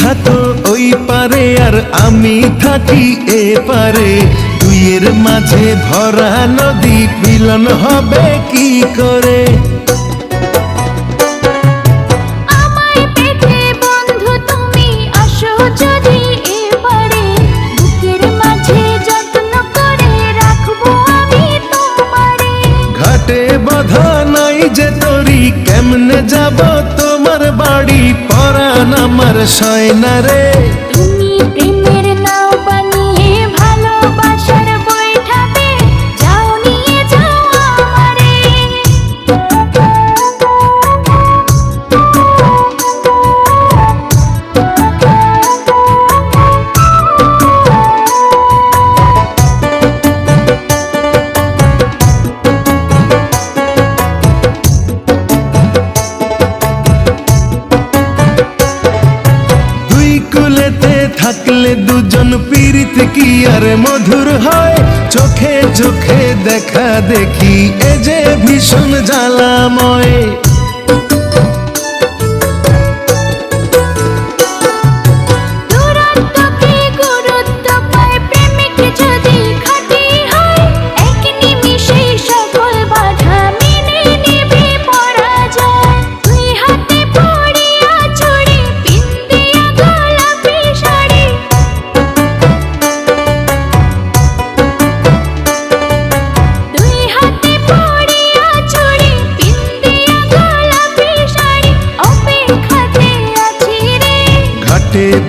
থাকো, ওই পারে আর আমি থাকি এ পারে। দুইয়ের মাঝে ভরা নদী, মিলন হবে কি করে? যে তরি কেমনে যাব তোমার বাড়ি? পরান আমার সয়না রে। থাকলে দুজন পীড়িত কি আর মধুর হয়? চোখে চোখে দেখা দেখি, এ যে ভীষণ জ্বালাময়।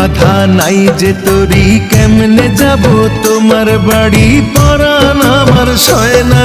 বাধা নাই যে তোরি কেমনে যাব তোমার বাড়ি? পরান আমার সয়না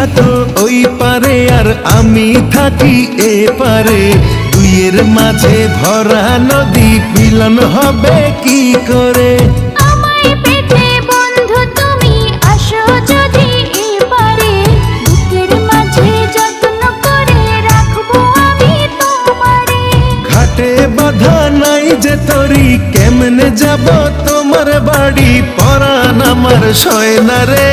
থাকো ওই পারে আর আমি থাকি এ পারে। দুইয়ের মাঝে ভরা নদী মিলন হবে কি করে? বাধা নাই যে তরি কেমনে যাব তোমার বাড়ি? পরান আমার সয়না রে।